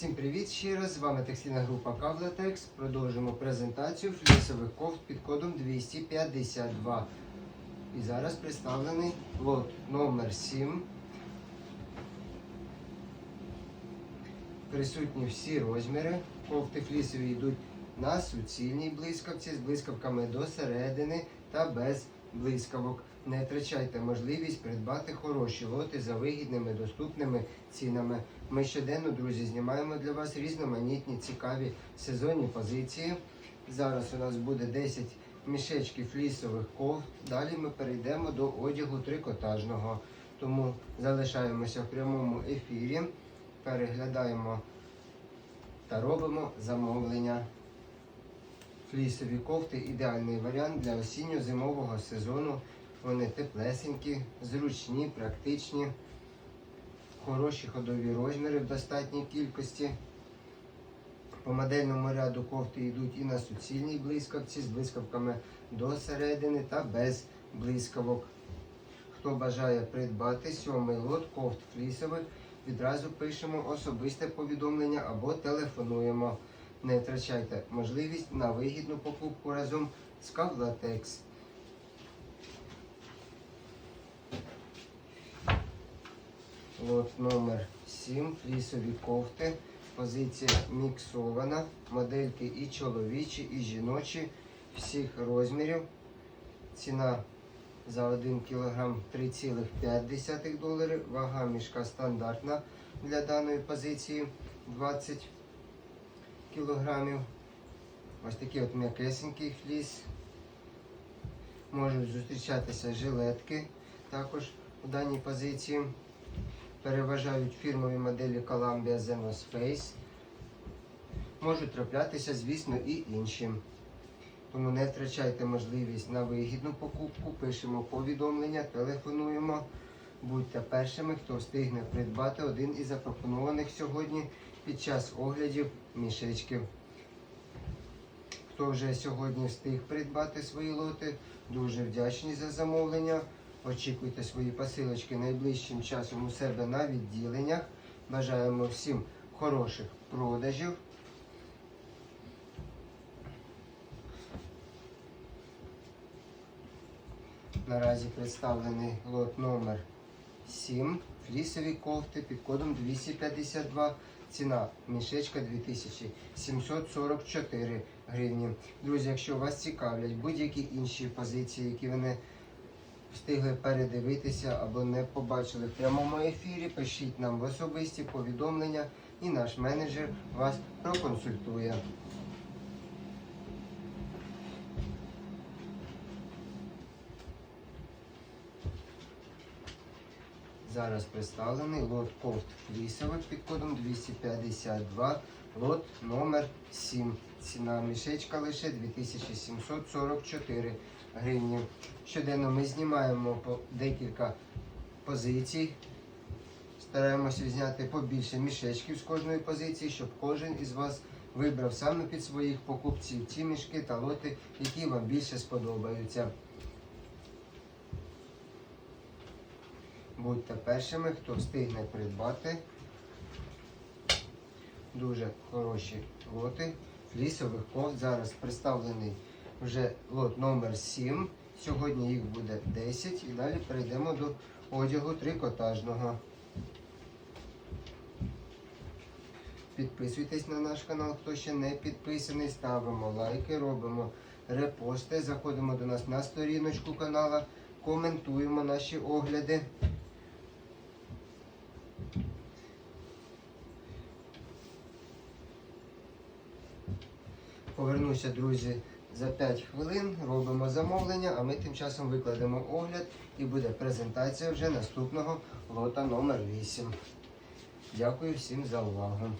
Всім привіт ще раз! З вами текстильна група Кавлатекс. Продовжуємо презентацію флісових кофт під кодом 252. І зараз представлений лот номер 7. Присутні всі розміри. Кофти флісові йдуть на суцільній блискавці з блискавками до середини та без блискавок. Не втрачайте можливість придбати хороші лоти за вигідними доступними цінами. Ми щоденно, друзі, знімаємо для вас різноманітні цікаві сезонні позиції. Зараз у нас буде 10 мішечків флісових кофт. Далі ми перейдемо до одягу трикотажного. Тому залишаємося в прямому ефірі, переглядаємо та робимо замовлення. Флісові кофти ідеальний варіант для осінньо-зимового сезону. Вони теплесенькі, зручні, практичні, хороші ходові розміри в достатній кількості. По модельному ряду кофти йдуть і на суцільній блискавці з блискавками до середини та без блискавок. Хто бажає придбати сьомий лот кофт флісових, відразу пишемо особисте повідомлення або телефонуємо. Не втрачайте можливість на вигідну покупку разом з Кавлатекс. Лот номер 7. Флісові кофти. Позиція міксована. Модельки і чоловічі, і жіночі всіх розмірів. Ціна за 1 кг 3,5 доларів. Вага мішка стандартна для даної позиції 20 кілограмів. Ось такий от м'якесенький фліс. Можуть зустрічатися жилетки також у даній позиції. Переважають фірмові моделі Columbia Zenos Face. Можуть траплятися, звісно, і інші. Тому не втрачайте можливість на вигідну покупку. Пишемо повідомлення, телефонуємо. Будьте першими, хто встигне придбати один із запропонованих сьогодні під час оглядів мішечків. Хто вже сьогодні встиг придбати свої лоти, дуже вдячні за замовлення. Очікуйте свої посилочки найближчим часом у себе на відділеннях. Бажаємо всім хороших продажів. Наразі представлений лот номер 7. Флісові кофти під кодом 252. Ціна мішечка 2744 гривні. Друзі, якщо вас цікавлять будь-які інші позиції, які ви не встигли передивитися або не побачили в прямому ефірі, пишіть нам в особисті повідомлення і наш менеджер вас проконсультує. Зараз представлений лот кофт флісових під кодом 252, лот номер 7. Ціна мішечка лише 2744 гривні. Щоденно ми знімаємо по декілька позицій. Стараємося зняти побільше мішечків з кожної позиції, щоб кожен із вас вибрав саме під своїх покупців ті мішки та лоти, які вам більше сподобаються. Будьте першими, хто встигне придбати дуже хороші лоти флісових кофт. Зараз представлений вже лот номер 7. Сьогодні їх буде 10 і далі перейдемо до одягу трикотажного. Підписуйтесь на наш канал, хто ще не підписаний, ставимо лайки, робимо репости, заходимо до нас на сторіночку канала, коментуємо наші огляди. Повернуся, друзі, за 5 хвилин. Робимо замовлення, а ми тим часом викладемо огляд і буде презентація вже наступного лота номер 8. Дякую всім за увагу.